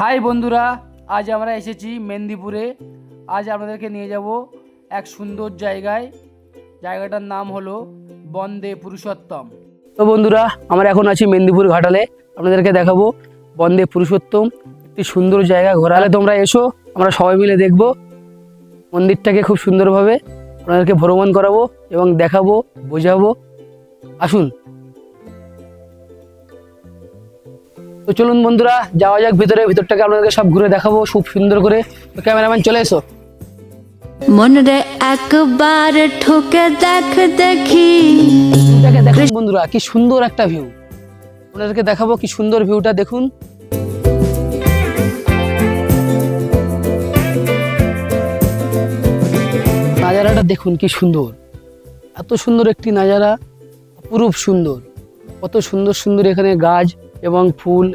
High বন্ধুরা, আজ আমরা এসেছি মেদিনীপুরে। আজ আপনাদেরকে নিয়ে যাব এক সুন্দর জায়গায়। জায়গাটার নাম হলো বন্দে পুরুষোত্তম। তো বন্ধুরা, আমরা এখন আছি মেদিনীপুর ঘাটালে। আপনাদেরকে দেখাবো বন্দে পুরুষোত্তম একটি সুন্দর জায়গা। ঘোরালে তোমরা এসো, আমরা সবাই মিলে দেখব। মন্দিরটাকে খুব সুন্দরভাবে আপনাদেরকে ভ্রমণ করাবো এবং দেখাবো, বোঝাবো। আসুন। তো চলুন বন্ধুরা যাওয়া যাক ভিতরে। ভিতরটাকে আপনাদেরকে সব ঘুরে দেখাবো খুব সুন্দর করে। তো ক্যামেরাম্যান চলে এসো। মনরে একবার ঠুকে দেখ দেখি। দেখুন বন্ধুরা কি সুন্দর একটা ভিউ আপনাদেরকে দেখাবো কি সুন্দর ভিউটা দেখুন। নাজারাটা দেখুন কি সুন্দর। এত সুন্দর একটি নাজারা অপরূপ সুন্দর। কত সুন্দর সুন্দর এখানে গাছ এবং ফুল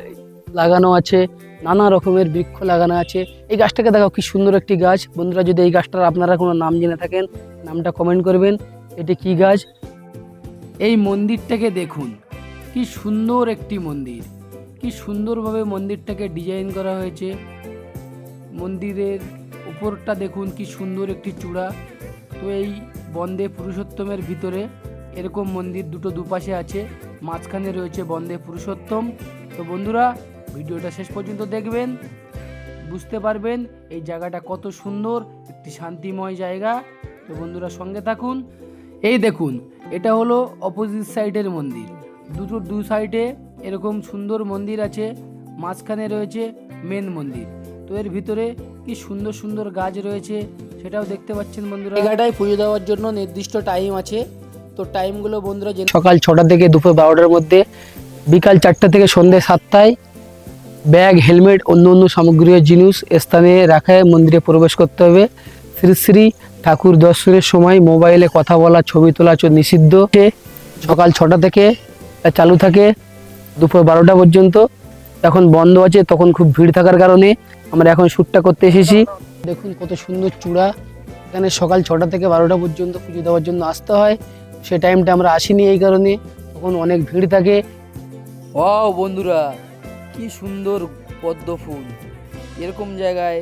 লাগানো আছে, নানা রকমের বৃক্ষ লাগানো আছে। এই গাছটাকে দেখো কি সুন্দর একটি গাছ। বন্ধুরা, যদি এই গাছটার আপনারা কোনো নাম জেনে থাকেন, নামটা কমেন্ট করবেন। এটি কি গাছ? এই মন্দিরটাকে দেখুন। কি সুন্দর একটি মন্দির। কি সুন্দরভাবে মন্দিরটাকে ডিজাইন করা হয়েছে। মন্দিরের উপরটা দেখুন, কি সুন্দর একটি চূড়া। তো এই বন্দে পুরুষোত্তমের ভিতরে এরকম মন্দির দুটো দুপাশে আছে। মাঝখানে রয়েছে বন্দে পুরুষোত্তম। তো বন্ধুরা, ভিডিওটা শেষ পর্যন্ত দেখবেন, বুঝতে পারবেন এই জায়গাটা কত সুন্দর, একটি শান্তিময় জায়গা। তো বন্ধুরা, সঙ্গে থাকুন। এই দেখুন, এটা হলো অপোজিট সাইডের মন্দির। দুটো, দু সাইডে এরকম সুন্দর মন্দির আছে, মাঝখানে রয়েছে মেন মন্দির। তো এর ভিতরে কি সুন্দর সুন্দর গাছ রয়েছে, সেটাও দেখতে পাচ্ছেন বন্ধুরা। জায়গাটায় পুজো দেওয়ার জন্য নির্দিষ্ট টাইম আছে। তো টাইমগুলো বন্ধুরা সকাল ছটা থেকে দুপুর বারোটার মধ্যে, বিকাল চারটা থেকে সন্ধ্যে সাতটায় ব্যাগ, হেলমেট, অন্য অন্য সামগ্রীয় জিনিস স্থানে রাখায় মন্দিরে প্রবেশ করতে হবে। শ্রী শ্রী ঠাকুর দর্শনের সময় মোবাইলে কথা বলা, ছবি তোলা নিষিদ্ধ। সকাল ছটা থেকে চালু থাকে দুপুর বারোটা পর্যন্ত। এখন বন্ধ আছে তখন খুব ভিড় থাকার কারণে আমরা এখন শ্যুটটা করতে এসেছি। দেখুন কত সুন্দর চূড়া। এখানে সকাল ছটা থেকে বারোটা পর্যন্ত পুজো দেওয়ার জন্য আসতে হয়। সে টাইমটা আমরা আসিনি এই কারণে, তখন অনেক ভিড় থাকে। ও বন্ধুরা, কি সুন্দর পদ্ম ফুল। এরকম জায়গায়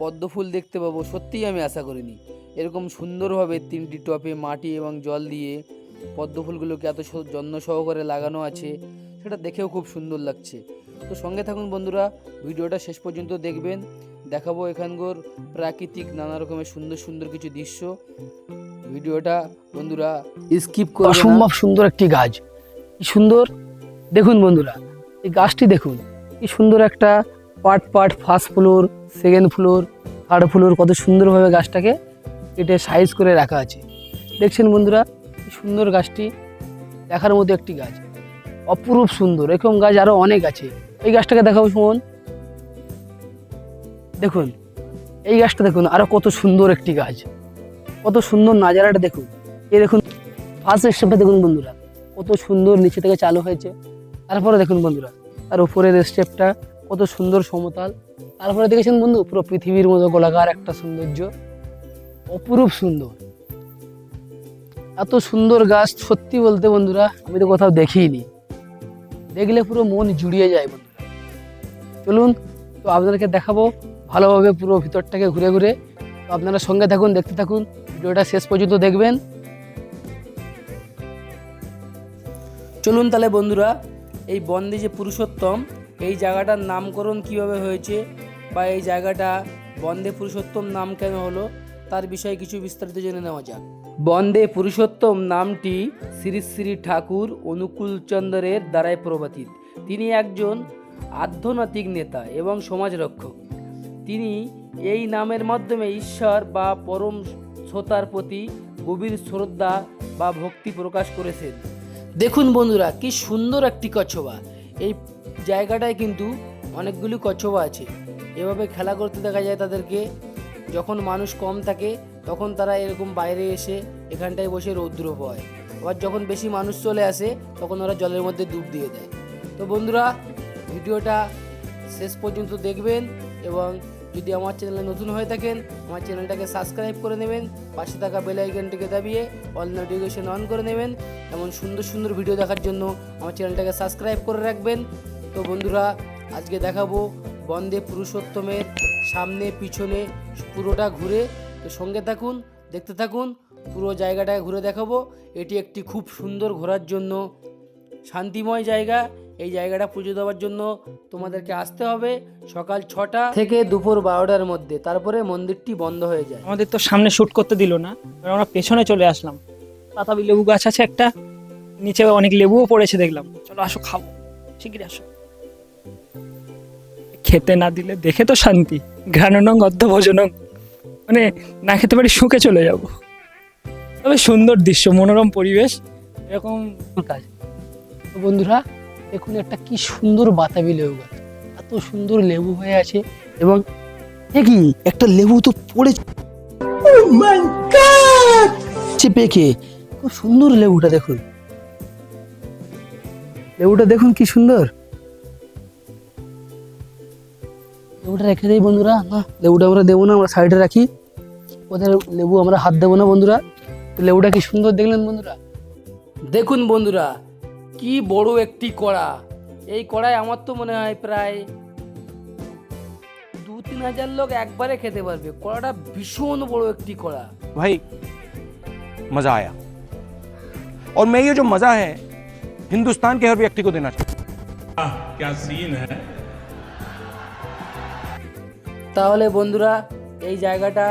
পদ্ম ফুল দেখতে পাবো, সত্যিই আমি আশা করিনি। এরকম সুন্দরভাবে তিনটি টপে মাটি এবং জল দিয়ে পদ্ম ফুলগুলোকে এত যত্ন সহকারে লাগানো আছে, সেটা দেখেও খুব সুন্দর লাগছে। তো সঙ্গে থাকুন বন্ধুরা, ভিডিওটা শেষ পর্যন্ত দেখবেন। দেখাবো এখানকার প্রাকৃতিক নানা রকমের সুন্দর সুন্দর কিছু দৃশ্য। ভিডিওটা বন্ধুরা স্কিপ করে অসম্ভব সুন্দর একটি গাছ। কি সুন্দর? দেখুন বন্ধুরা এই গাছটি দেখুন। কি সুন্দর একটা part part first floor second floor third floor কত সুন্দরভাবে গাছটাকে কেটে সাইজ করে রাখা আছে। দেখছেন বন্ধুরা কি সুন্দর গাছটি দেখার মতো একটি গাছ। অপরূপ সুন্দর এরকম গাছ আরও অনেক আছে। এই গাছটাকে দেখাবো সুমন। দেখুন এই গাছটা দেখুন আরও কত সুন্দর একটি গাছ। কত সুন্দর নাজারাটা দেখুন। এই দেখুন ফার্স্ট স্টেপটা দেখুন বন্ধুরা, কত সুন্দর নিচে থেকে চালু হয়েছে। তারপরে দেখুন বন্ধুরা, তার উপরের স্টেপটা কত সুন্দর সমতল। তারপরে দেখেছেন বন্ধু, পুরো পৃথিবীর মতো গোলাকার একটা সৌন্দর্য। অপরূপ সুন্দর। এত সুন্দর গাছ, সত্যি বলতে বন্ধুরা, আমি তো কোথাও দেখিনি। দেখলে পুরো মন জুড়িয়ে যায় বন্ধুরা। চলুন, তো আপনাদেরকে দেখাবো ভালোভাবে পুরো ভিতরটাকে ঘুরে ঘুরে। তো আপনারা সঙ্গে থাকুন, দেখতে থাকুন। ভিডিওটা শেষ পর্যন্ত দেখবেন। চলুন তাহলে বন্ধুরা, এই বন্দে যে পুরুষোত্তম, এই জায়গাটার নামকরণ কীভাবে হয়েছে বা এই জায়গাটা বন্দে পুরুষোত্তম নাম কেন হলো, তার বিষয়ে কিছু বিস্তারিত জেনে নেওয়া যাক। বন্দে পুরুষোত্তম নামটি শ্রী শ্রী ঠাকুর অনুকূলচন্দ্রের দ্বারাই প্রবাচিত তিনি একজন আধ্যাত্মিক নেতা এবং সমাজরক্ষক। তিনি এই নামের মাধ্যমে ঈশ্বর বা পরম শ্রোতার প্রতি গভীর শ্রদ্ধা বা ভক্তি প্রকাশ করেছেন। দেখুন বন্ধুরা, কি সুন্দর একটি কচ্ছপা। এই জায়গাটায় কিন্তু অনেকগুলি কচ্ছপা আছে। এভাবে খেলা করতে দেখা যায় তাদেরকে। যখন মানুষ কম থাকে, তখন তারা এরকম বাইরে এসে এখানটায় বসে রৌদ্র পায়। আবার যখন বেশি মানুষ চলে আসে, তখন ওরা জলের মধ্যে ডুব দিয়ে দেয়। তো বন্ধুরা, ভিডিওটা শেষ পর্যন্ত দেখবেন এবং যদি আমার চ্যানেলে নতুন হয়ে থাকেন, আমার চ্যানেলটাকে সাবস্ক্রাইব করে নেবেন, পাশে থাকা বেল আইকনটিকে দাবিয়ে অল নোটিফিকেশন অন করে নেবেন। এমন সুন্দর সুন্দর ভিডিও দেখার জন্য আমার চ্যানেলটাকে সাবস্ক্রাইব করে রাখবেন। তো বন্ধুরা, আজকে দেখাবো বন্দে পুরুষোত্তমের সামনে, পিছনে, পুরোটা ঘুরে। তো সঙ্গে থাকুন, দেখতে থাকুন, পুরো জায়গাটা ঘুরে দেখাবো। এটি একটি খুব সুন্দর ঘোরার জন্য শান্তিময় জায়গা। এই জায়গাটা পুজো দেওয়ার জন্য তোমাদেরকে আসতে হবে সকাল ছটা থেকে দুপুর বারোটার মধ্যে তারপরে মন্দিরটি বন্ধ হয়ে যায়। আমাদের তো সামনে শ্যুট করতে দিল না আমরা পেছনে চলে আসলাম। পাতাবি লেবু গাছ আছে একটা নিচে অনেক লেবুও পড়েছে দেখলাম। চলো আসো খাব শিগগিরই আসো। খেতে না দিলে দেখে তো শান্তি ঘ্রাণনং অর্ধ ভোজনং মানে না খেতে পারি শুকে চলে যাব। তবে সুন্দর দৃশ্য মনোরম পরিবেশ এরকম কাজ। বন্ধুরা দেখুন একটা কি সুন্দর বাতাবি লেবু গাছ। এত সুন্দর লেবু হয়ে আছে এবং কি? একটা লেবু তো পড়েছে পেকে খুব সুন্দর লেবুটা দেখুন। লেবুটা দেখুন কি সুন্দর। লেবুটা রেখে দেই বন্ধুরা, না, লেবুটা আমরা দেবো না, আমরা সাইডে রাখি। ওদের লেবু আমরা হাত দেবো না বন্ধুরা। লেবুটা কি সুন্দর দেখলেন বন্ধুরা? দেখুন বন্ধুরা কি বড় একটি কড়া এই কড়াই আমার তো মনে হয় প্রায় দু তিন হাজার লোক একবারে খেতে পারবে কড়াটা ভীষণ বড় একটি কড়া भाई मज़ा आया और मैं ये जो मज़ा है हिंदुस्तान के हर व्यक्ति को देना चाहता हूं। क्या सीन है তাহলে বন্ধুরা এই জায়গাটা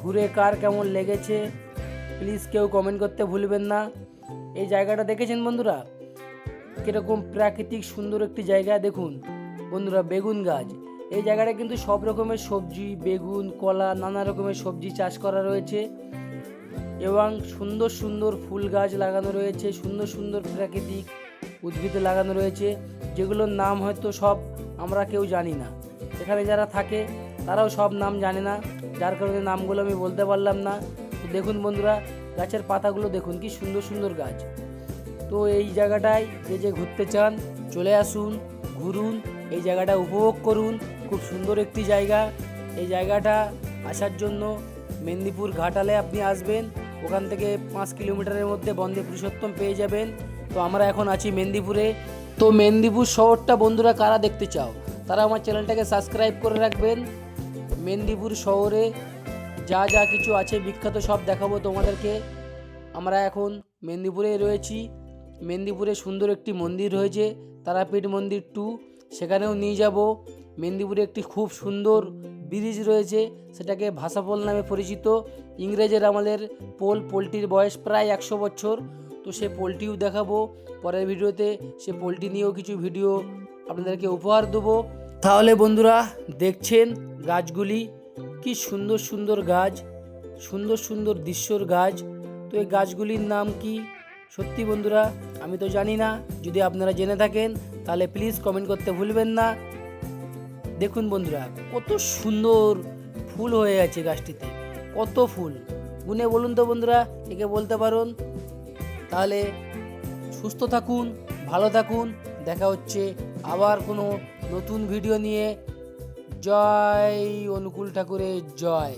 ঘুরে কার কেমন লেগেছে প্লিজ কেউ কমেন্ট করতে ভুলবেন না এই জায়গাটা দেখেছেন বন্ধুরা? কীরকম প্রাকৃতিক সুন্দর একটি জায়গা, দেখুন। বন্ধুরা, বেগুন গাছ। এই জায়গাটা কিন্তু সব রকমের সবজি, বেগুন, কলা, নানা রকমের সবজি চাষ করা রয়েছে এবং সুন্দর সুন্দর ফুল গাছ লাগানো রয়েছে, সুন্দর সুন্দর প্রাকৃতিক উদ্ভিদ লাগানো রয়েছে, যেগুলোর নাম হয়তো সব আমরা কেউ জানি না। এখানে যারা থাকে, তারাও সব নাম জানে না। যার কারণে নামগুলো আমি বলতে পারলাম না। দেখুন বন্ধুরা গাছের পাতাগুলো দেখুন, কি সুন্দর সুন্দর গাছ। তো এই জায়গাটায় যে যে ঘুরতে চান, চলে আসুন, ঘুরুন, এই জায়গাটা উপভোগ করুন। খুব সুন্দর একটি জায়গা। এই জায়গাটা আসার জন্য মেদিনীপুর ঘাটালে আপনি আসবেন, ওখান থেকে পাঁচ কিলোমিটারের মধ্যে বন্দে পুরুষোত্তম পেয়ে যাবেন। তো আমরা এখন আছি মেদিনীপুরে। তো মেদিনীপুর শহরটা বন্ধুরা কারা দেখতে চাও, তারা আমার চ্যানেলটাকে সাবস্ক্রাইব করে রাখবেন। মেদিনীপুর শহরে যা যা কিছু আছে বিখ্যাত সব দেখাবো তোমাদেরকে। আমরা এখন মেদিনীপুরে রয়েছি। মেদিনীপুরে সুন্দর একটি মন্দির রয়েছে, তারাপীঠ মন্দির টু। সেখানেও নিয়ে যাব। মেদিনীপুরে একটি খুব সুন্দর ব্রিজ রয়েছে, সেটাকে ভাষাপোল নামে পরিচিত। ইংরেজের আমাদের পোল পোলটির বয়স প্রায় একশো বছর। তো সে পোলটিও দেখাবো। পরের ভিডিওতে সে পোলটি নিয়েও কিছু ভিডিও আপনাদেরকে উপহার দেবো। তাহলে বন্ধুরা, দেখছেন গাছগুলি কি সুন্দর সুন্দর গাছ, সুন্দর সুন্দর দৃশ্যর গাছ। তো এই গাছগুলির নাম কি? সত্যি বন্ধুরা, আমি তো জানি না। যদি আপনারা জেনে থাকেন, তাহলে প্লিজ কমেন্ট করতে ভুলবেন না। দেখুন বন্ধুরা, কত সুন্দর ফুল হয়ে আছে গাছটিতে, কত ফুল। গুনে বলুন তো বন্ধুরা, একে বলতে পারুন। তাহলে সুস্থ থাকুন, ভালো থাকুন, দেখা হচ্ছে আবার কোনো নতুন ভিডিও নিয়ে। জয় অনুকূল ঠাকুরের জয়।